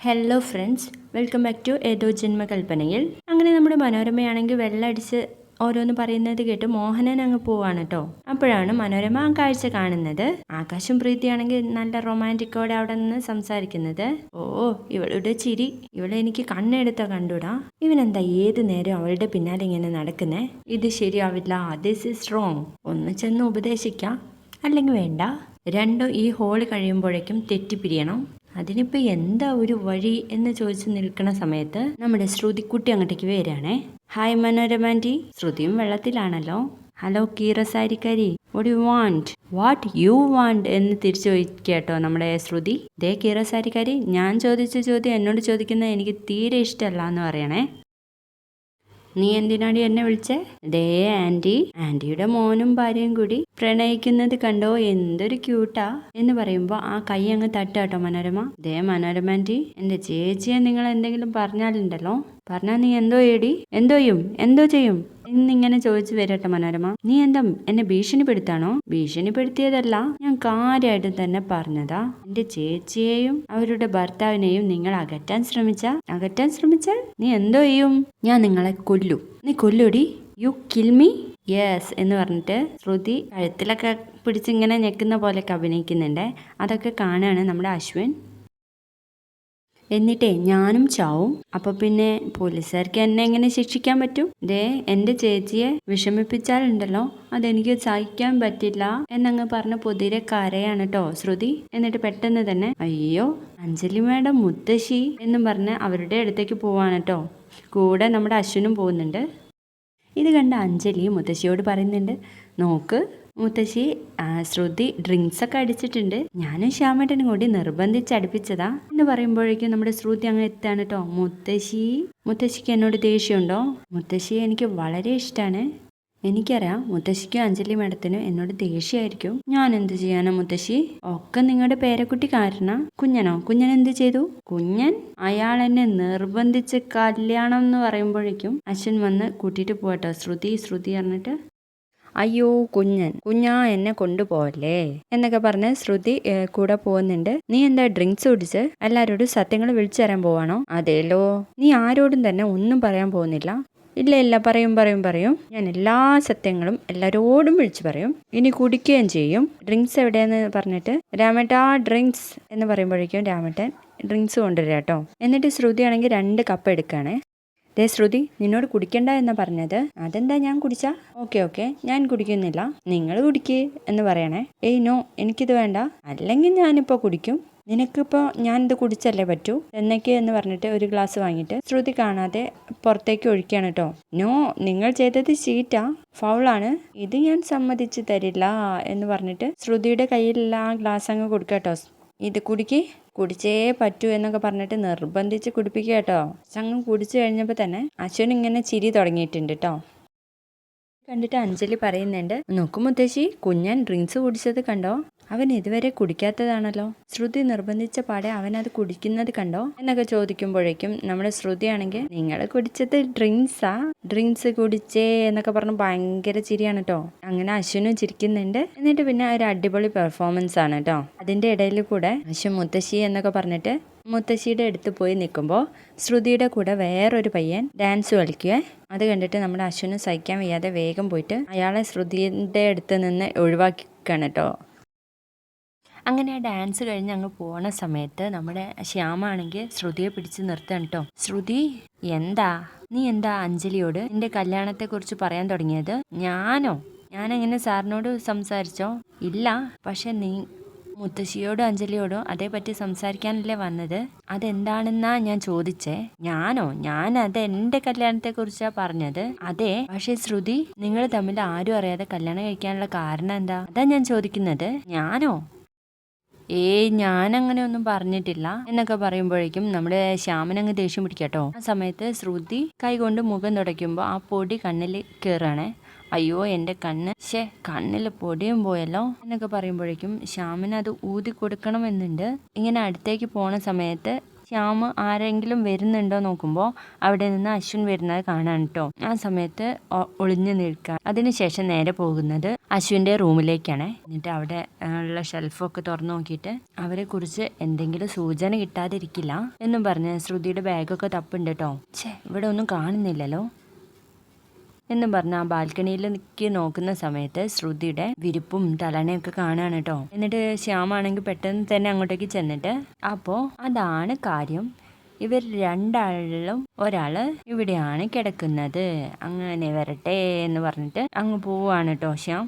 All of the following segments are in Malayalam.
Hello friends welcome back to ഏതോ ജന്മകൽപ്പനയിൽ അങ്ങനെ നമ്മുടെ മനോരമയാണെങ്കിൽ വെള്ളടിച്ച് ഓരോന്ന് പറയുന്നത് കേട്ട് മോഹനൻ അങ്ങ് പോവാണ് കേട്ടോ അപ്പോഴാണ് മനോരമ ആ കാഴ്ച കാണുന്നത്. ആകാശം പ്രീതിയാണെങ്കിൽ നല്ല റൊമാന്റിക്കോടെ അവിടെ നിന്ന് സംസാരിക്കുന്നത്. ഓ ഇവളുടെ ചിരി. ഇവളെ എനിക്ക് കണ്ണെടുത്ത കണ്ടുടാ. ഇവനെന്താ ഏത് നേരം അവളുടെ പിന്നാലെ ഇങ്ങനെ നടക്കുന്നേ? ഇത് ശരിയാവില്ല ദിസ് ഇസ് റോങ് ഒന്ന് ചെന്ന് ഉപദേശിക്കാം. അല്ലെങ്കിൽ വേണ്ട. രണ്ടും ഈ ഹോൾ കഴിയുമ്പോഴേക്കും തെറ്റിപ്പിരിയണം. അതിനിപ്പോൾ എന്താ ഒരു വഴി എന്ന് ചോദിച്ച് നിൽക്കുന്ന സമയത്ത് നമ്മുടെ ശ്രുതിക്കുട്ടി അങ്ങോട്ടേക്ക് വരികയാണേ. ഹായ് മനോരമാന്റി ശ്രുതിയും വെള്ളത്തിലാണല്ലോ. Hello കീറസാരിക്കാരി what you want what you want എന്ന് തിരിച്ചു ചോദിക്കട്ടോ നമ്മുടെ ശ്രുതി. ദേ കീറസാരിക്കാരി ഞാൻ ചോദിച്ച ചോദ്യം എന്നോട് ചോദിക്കുന്നത് എനിക്ക് തീരെ ഇഷ്ടമല്ല എന്ന് പറയണേ. നീ എന്തിനാടി എന്നെ വിളിച്ചേ? ദേ ആന്റി. ആന്റിയുടെ മോനും ഭാര്യയും കൂടി പ്രണയിക്കുന്നത് കണ്ടോ? എന്തൊരു ക്യൂട്ടാ. എന്ന് പറയുമ്പോ ആ കൈ അങ്ങ് തട്ടാട്ടോ മനോരമ. ദേ മനോരമ ആന്റി എന്റെ ചേച്ചിയെ നിങ്ങൾ എന്തെങ്കിലും പറഞ്ഞാലുണ്ടല്ലോ. പറഞ്ഞാ നീ എന്തോ ഏടി? എന്തോ ചെയ്യും എന്തോ ചെയ്യും? എന്നിങ്ങനെ ചോദിച്ചു വരട്ടെ മനോരമ. നീ എന്താ എന്നെ ഭീഷണിപ്പെടുത്താണോ? ഭീഷണിപ്പെടുത്തിയതല്ല ഞാൻ കാര്യമായിട്ട് തന്നെ പറഞ്ഞതാ. എന്റെ ചേച്ചിയെയും അവരുടെ ഭർത്താവിനെയും നിങ്ങൾ അകറ്റാൻ ശ്രമിച്ച? അകറ്റാൻ ശ്രമിച്ചാൽ നീ എന്തോ ചെയ്യും? ഞാൻ നിങ്ങളെ കൊല്ലു. നീ കൊല്ലുടി. യു കിൽ മീ യെസ് എന്ന് പറഞ്ഞിട്ട് ശ്രുതി കഴുത്തിലൊക്കെ പിടിച്ചിങ്ങനെ ഞെക്കുന്ന പോലെയൊക്കെ അഭിനയിക്കുന്നുണ്ട്. അതൊക്കെ കാണുകയാണ് നമ്മുടെ അശ്വിൻ. എന്നിട്ടേ ഞാനും ചാവും. അപ്പൊ പിന്നെ പോലീസുകാർക്ക് എന്നെ എങ്ങനെ ശിക്ഷിക്കാൻ പറ്റും? ദേ എന്റെ ചേച്ചിയെ വിഷമിപ്പിച്ചാലുണ്ടല്ലോ. അതെനിക്ക് സഹിക്കാൻ പറ്റില്ല എന്നങ്ങ് പറഞ്ഞ പൊതിരെ കരയാണ് കേട്ടോ ശ്രുതി. എന്നിട്ട് പെട്ടെന്ന് തന്നെ അയ്യോ അഞ്ജലി മേഡം മുത്തശ്ശി എന്നും പറഞ്ഞ് അവരുടെ അടുത്തേക്ക് പോവാണ് കേട്ടോ കൂടെ നമ്മുടെ അശ്വിനും പോകുന്നുണ്ട്. ഇത് കണ്ട അഞ്ജലി മുത്തശ്ശിയോട് പറയുന്നുണ്ട് നോക്ക് മുത്തശ്ശി ശ്രുതി ഡ്രിങ്ക്സ് ഒക്കെ അടിച്ചിട്ടുണ്ട്. ഞാനും ശ്യാമേട്ടനും കൂടി നിർബന്ധിച്ച് അടുപ്പിച്ചതാ എന്ന് പറയുമ്പോഴേക്കും നമ്മുടെ ശ്രുതി അങ്ങ് എത്താണ് കേട്ടോ മുത്തശ്ശി മുത്തശ്ശിക്ക് എന്നോട് ദേഷ്യമുണ്ടോ? മുത്തശ്ശിയെ എനിക്ക് വളരെ ഇഷ്ടമാണ് എനിക്കറിയാം മുത്തശ്ശിക്കും അഞ്ജലി മേഡത്തിനും എന്നോട് ദേഷ്യമായിരിക്കും. ഞാൻ എന്ത് ചെയ്യാനാ മുത്തശ്ശി? ഒക്കെ നിങ്ങളുടെ പേരക്കുട്ടി കാരണ കുഞ്ഞനോ? കുഞ്ഞൻ എന്ത് ചെയ്തു? കുഞ്ഞൻ? അയാൾ എന്നെ നിർബന്ധിച്ച് കല്യാണം എന്ന് പറയുമ്പോഴേക്കും അച്ഛൻ വന്ന് കൂട്ടിയിട്ട് പോകട്ടോ ശ്രുതി ശ്രുതി പറഞ്ഞിട്ട് അയ്യോ കുഞ്ഞൻ കുഞ്ഞാ എന്നെ കൊണ്ടുപോകല്ലേ എന്നൊക്കെ പറഞ്ഞ് ശ്രുതി കൂടെ പോകുന്നുണ്ട്. നീ എന്താ ഡ്രിങ്ക്സ് കുടിച്ച്? എല്ലാരോടും സത്യങ്ങൾ വിളിച്ചു തരാൻ പോവാണോ? അതേലോ. നീ ആരോടും തന്നെ ഒന്നും പറയാൻ പോകുന്നില്ല. ഇല്ല ഇല്ല പറയും പറയും പറയും. ഞാൻ എല്ലാ സത്യങ്ങളും എല്ലാരോടും വിളിച്ചു പറയും. ഇനി കുടിക്കുകയും ചെയ്യും. ഡ്രിങ്ക്സ് എവിടെയെന്ന് പറഞ്ഞിട്ട്? രാമേട്ടാ ഡ്രിങ്ക്സ് എന്ന് പറയുമ്പോഴേക്കും രാമേട്ടൻ ഡ്രിങ്ക്സ് കൊണ്ടുവരിക കേട്ടോ. എന്നിട്ട് ശ്രുതി ആണെങ്കിൽ രണ്ട് കപ്പ് എടുക്കുകയാണേ. ദേ ശ്രുതി നിന്നോട് കുടിക്കണ്ട എന്നാ പറഞ്ഞത്. അതെന്താ ഞാൻ കുടിച്ചാ? ഓക്കെ ഓക്കെ ഞാൻ കുടിക്കുന്നില്ല. നിങ്ങൾ കുടിക്ക് എന്ന് പറയണേ. ഏയ് നോ എനിക്കിത് വേണ്ട. അല്ലെങ്കിൽ ഞാനിപ്പോൾ കുടിക്കും. നിനക്കിപ്പോൾ ഞാനിത് കുടിച്ചല്ലേ പറ്റൂ? എന്നൊക്കെ എന്ന് പറഞ്ഞിട്ട് ഒരു ഗ്ലാസ് വാങ്ങിയിട്ട് ശ്രുതി കാണാതെ പുറത്തേക്ക് ഒഴിക്കുകയാണ് കേട്ടോ. നോ നിങ്ങൾ ചെയ്തത് ചീറ്റാ. ഫൗളാണ്. ഇത് ഞാൻ സമ്മതിച്ച് തരില്ല എന്ന് പറഞ്ഞിട്ട് ശ്രുതിയുടെ കയ്യിലുള്ള ആ ഗ്ലാസ് അങ്ങ് കൊടുക്കുക കേട്ടോ. ഇത് കുടിക്ക്. കുടിച്ചേ പറ്റൂ എന്നൊക്കെ പറഞ്ഞിട്ട് നിർബന്ധിച്ച് കുടിപ്പിക്കുക കേട്ടോ. ചങ്ങം കുടിച്ചു കഴിഞ്ഞപ്പോൾ തന്നെ അശ്വൻ ഇങ്ങനെ ചിരി തുടങ്ങിയിട്ടുണ്ട് കേട്ടോ. കണ്ടിട്ട് അഞ്ജലി പറയുന്നുണ്ട് നോക്കു മുത്തശ്ശി കുഞ്ഞൻ ഡ്രിങ്ക്സ് കുടിച്ചത് കണ്ടോ? അവൻ ഇതുവരെ കുടിക്കാത്തതാണല്ലോ? ശ്രുതി നിർബന്ധിച്ച പാടെ അവൻ അത് കുടിക്കുന്നത് കണ്ടോ? എന്നൊക്കെ ചോദിക്കുമ്പോഴേക്കും നമ്മുടെ ശ്രുതി ആണെങ്കിൽ നിങ്ങൾ കുടിച്ചത് ഡ്രിങ്ക്സാ? ഡ്രിങ്ക്സ് കുടിച്ചേ എന്നൊക്കെ പറഞ്ഞ് ഭയങ്കര ചിരിയാണ് കേട്ടോ അങ്ങനെ അശ്വിനും ചിരിക്കുന്നുണ്ട്. എന്നിട്ട് പിന്നെ ഒരു അടിപൊളി പെർഫോമൻസ് ആണ് കേട്ടോ അതിന്റെ ഇടയിൽ കൂടെ അശ്വൻ മുത്തശ്ശി എന്നൊക്കെ പറഞ്ഞിട്ട് മുത്തശ്ശിയുടെ അടുത്ത് പോയി നിൽക്കുമ്പോൾ ശ്രുതിയുടെ കൂടെ വേറൊരു പയ്യൻ ഡാൻസ് കളിക്കുക അത് കണ്ടിട്ട് നമ്മുടെ അശ്വിന് സഹിക്കാൻ വയ്യാതെ വേഗം പോയിട്ട് അയാളെ ശ്രുതിയുടെ അടുത്ത് നിന്ന് ഒഴിവാക്കിക്കാണ് കേട്ടോ അങ്ങനെ ആ ഡാൻസ് കഴിഞ്ഞ് അങ്ങ് പോണ സമയത്ത് നമ്മുടെ ശ്യാമാണെങ്കിൽ ശ്രുതിയെ പിടിച്ച് നിർത്തണം കേട്ടോ ശ്രുതി എന്താ? നീ എന്താ അഞ്ജലിയോട് നിന്റെ കല്യാണത്തെക്കുറിച്ച് പറയാൻ തുടങ്ങിയത്? ഞാനോ? ഞാനങ്ങനെ സാറിനോട് സംസാരിച്ചോ? ഇല്ല. പക്ഷെ നീ മുത്തശ്ശിയോടും അഞ്ജലിയോടും അതേപറ്റി സംസാരിക്കാനല്ലേ വന്നത്? അതെന്താണെന്നാ ഞാൻ ചോദിച്ചേ. ഞാനോ? ഞാൻ അത് കല്യാണത്തെ കുറിച്ചാ പറഞ്ഞത്. അതെ. പക്ഷെ ശ്രുതി നിങ്ങൾ തമ്മിൽ ആരും അറിയാതെ കല്യാണം കഴിക്കാനുള്ള കാരണം എന്താ? അതാ ഞാൻ ചോദിക്കുന്നത്. ഞാനോ? ഏയ് ഞാൻ അങ്ങനെ ഒന്നും പറഞ്ഞിട്ടില്ല എന്നൊക്കെ പറയുമ്പോഴേക്കും നമ്മുടെ ശ്യാമനങ്ങ് ദേഷ്യം പിടിക്കട്ടോ ആ സമയത്ത് ശ്രുതി കൈകൊണ്ട് മുഖം തുടയ്ക്കുമ്പോൾ ആ പൊടി കണ്ണിൽ കയറുകയാണേ അയ്യോ എന്റെ കണ്ണ്. ശേ കണ്ണിൽ പൊടിയും പോയല്ലോ എന്നൊക്കെ പറയുമ്പോഴേക്കും ശ്യാമിന് അത് ഊതി കൊടുക്കണമെന്നുണ്ട് ഇങ്ങനെ അടുത്തേക്ക് പോണ സമയത്ത് ശ്യാമ് ആരെങ്കിലും വരുന്നുണ്ടോ നോക്കുമ്പോൾ അവിടെ നിന്ന് അശ്വിൻ വരുന്നത് കാണാൻ കേട്ടോ ആ സമയത്ത് ഒളിഞ്ഞു നിൽക്കുക അതിനുശേഷം നേരെ പോകുന്നത് അശ്വിന്റെ റൂമിലേക്കാണ്. എന്നിട്ട് അവിടെ ഉള്ള ഷെൽഫൊക്കെ തുറന്നു നോക്കിയിട്ട് അവരെ കുറിച്ച് എന്തെങ്കിലും സൂചന കിട്ടാതിരിക്കില്ല എന്നും പറഞ്ഞ് ശ്രുതിയുടെ ബാഗൊക്കെ തപ്പുണ്ട് കേട്ടോ ഛേ ഇവിടെ ഒന്നും കാണുന്നില്ലല്ലോ. എന്നും പറഞ്ഞ് ആ ബാൽക്കണിയിൽ നിൽക്കി നോക്കുന്ന സമയത്ത് ശ്രുതിയുടെ വിരിപ്പും തലണയൊക്കെ കാണാണ് കേട്ടോ. എന്നിട്ട് ശ്യാമാണെങ്കിൽ പെട്ടെന്ന് തന്നെ അങ്ങോട്ടേക്ക് ചെന്നിട്ട് അപ്പോൾ അതാണ് കാര്യം. ഇവർ രണ്ടാളിലും ഒരാൾ ഇവിടെയാണ് കിടക്കുന്നത്. അങ്ങനെ വരട്ടെ എന്ന് പറഞ്ഞിട്ട് അങ്ങ് പോവാണ് കേട്ടോ ശ്യാം.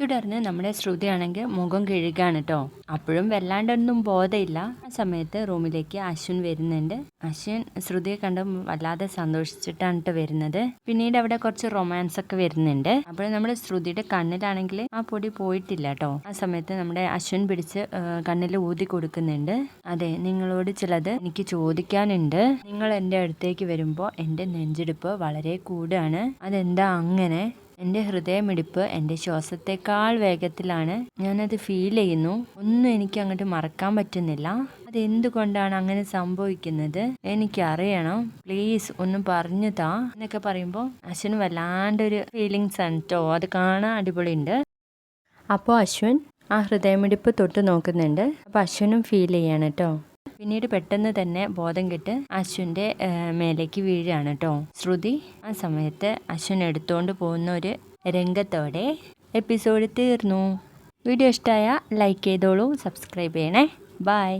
തുടർന്ന് നമ്മുടെ ശ്രുതിയാണെങ്കിൽ മുഖം കഴുകാണ് കേട്ടോ അപ്പോഴും വല്ലാണ്ടൊന്നും ബോധമില്ല ആ സമയത്ത് റൂമിലേക്ക് അശ്വിൻ വരുന്നുണ്ട്. അശ്വിൻ ശ്രുതിയെ കണ്ട് വല്ലാതെ സന്തോഷിച്ചിട്ടാണ് കേട്ടോ വരുന്നത്. പിന്നീട് അവിടെ കുറച്ച് റൊമാൻസ് ഒക്കെ വരുന്നുണ്ട്. അപ്പോഴും നമ്മുടെ ശ്രുതിയുടെ കണ്ണിലാണെങ്കിൽ ആ പൊടി പോയിട്ടില്ല കേട്ടോ ആ സമയത്ത് നമ്മുടെ അശ്വിൻ പിടിച്ച് കണ്ണിൽ ഊതി കൊടുക്കുന്നുണ്ട്. അതെ നിങ്ങളോട് ചിലത് എനിക്ക് ചോദിക്കാനുണ്ട്. നിങ്ങൾ എന്റെ അടുത്തേക്ക് വരുമ്പോൾ എന്റെ നെഞ്ചിടിപ്പ് വളരെ കൂടുകയാണ്. അതെന്താ അങ്ങനെ? എന്റെ ഹൃദയമിടിപ്പ് എന്റെ ശ്വാസത്തെക്കാൾ വേഗത്തിലാണ് ഞാനത് ഫീൽ ചെയ്യുന്നു. ഒന്നും എനിക്ക് അങ്ങോട്ട് മറക്കാൻ പറ്റുന്നില്ല. അതെന്തുകൊണ്ടാണ് അങ്ങനെ സംഭവിക്കുന്നത്? എനിക്കറിയണം. പ്ലീസ് ഒന്ന് പറഞ്ഞു താ. എന്നൊക്കെ പറയുമ്പോൾ അശ്വിന് വല്ലാണ്ടൊരു ഫീലിങ്സ് ആണ് കേട്ടോ അത് കാണാൻ അടിപൊളിയുണ്ട്. അപ്പോൾ അശ്വിൻ ആ ഹൃദയമിടിപ്പ് തൊട്ട് നോക്കുന്നുണ്ട്. അപ്പോൾ അശ്വിനും ഫീൽ ചെയ്യാണ് കേട്ടോ പിന്നീട് പെട്ടെന്ന് തന്നെ ബോധം കെട്ട് അശ്വിന്റെ മേലേക്ക് വീഴുകയാണ് കേട്ടോ ശ്രുതി ആ സമയത്ത് അശ്വിൻ എടുത്തുകൊണ്ട് പോകുന്ന ഒരു രംഗത്തോടെ എപ്പിസോഡ് തീർന്നു. വീഡിയോ ഇഷ്ടമായ ലൈക്ക് ചെയ്തോളൂ സബ്സ്ക്രൈബ് ചെയ്യണേ. ബായ്